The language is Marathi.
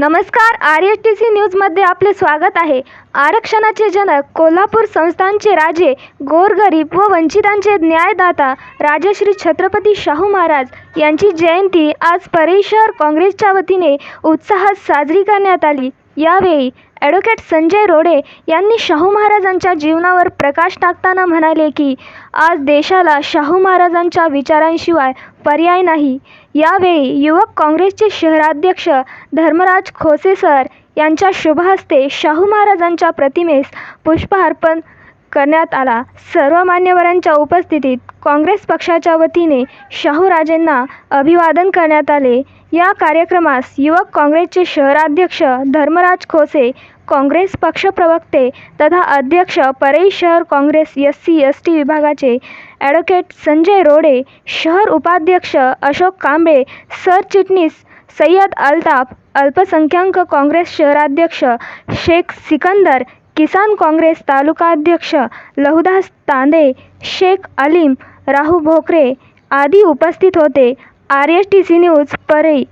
नमस्कार आर एस टी सी न्यूजमध्ये आपले स्वागत आहे. आरक्षणाचे जनक कोल्हापूर संस्थांचे राजे गोरगरीब व वंचितांचे न्यायदाता राजश्री छत्रपती शाहू महाराज यांची जयंती आज परळी काँग्रेसच्या वतीने उत्साहात साजरी करण्यात आली. यावेळी ॲडव्होकेट संजय रोडे यांनी शाहू महाराजांच्या जीवनावर प्रकाश टाकताना म्हणाले की आज देशाला शाहू महाराजांच्या विचारांशिवाय पर्याय नाही. यावेळी युवक काँग्रेसचे शहराध्यक्ष धर्मराज खोसे सर यांच्या शुभहस्ते शाहू महाराजांच्या प्रतिमेस पुष्पहार्पण करण्यात आला. सर्व मान्यवरांच्या उपस्थितीत काँग्रेस पक्षाच्या वतीने शाहूराजेंना अभिवादन करण्यात आले. या कार्यक्रमास युवक काँग्रेसचे शहराध्यक्ष धर्मराज खोसे काँग्रेस पक्षप्रवक्ते तथा अध्यक्ष परळी शहर Congress S C S T विभागाचे ॲडव्होकेट संजय रोडे शहर उपाध्यक्ष अशोक कांबळे सरचिटणीस सय्यद अल्ताफ अल्पसंख्याक काँग्रेस शहराध्यक्ष शेख सिकंदर किसान काँग्रेस तालुकाध्यक्ष लहुदास तांदे शेख अलीम राहू भोकरे आदी उपस्थित होते. R S T C news Parli.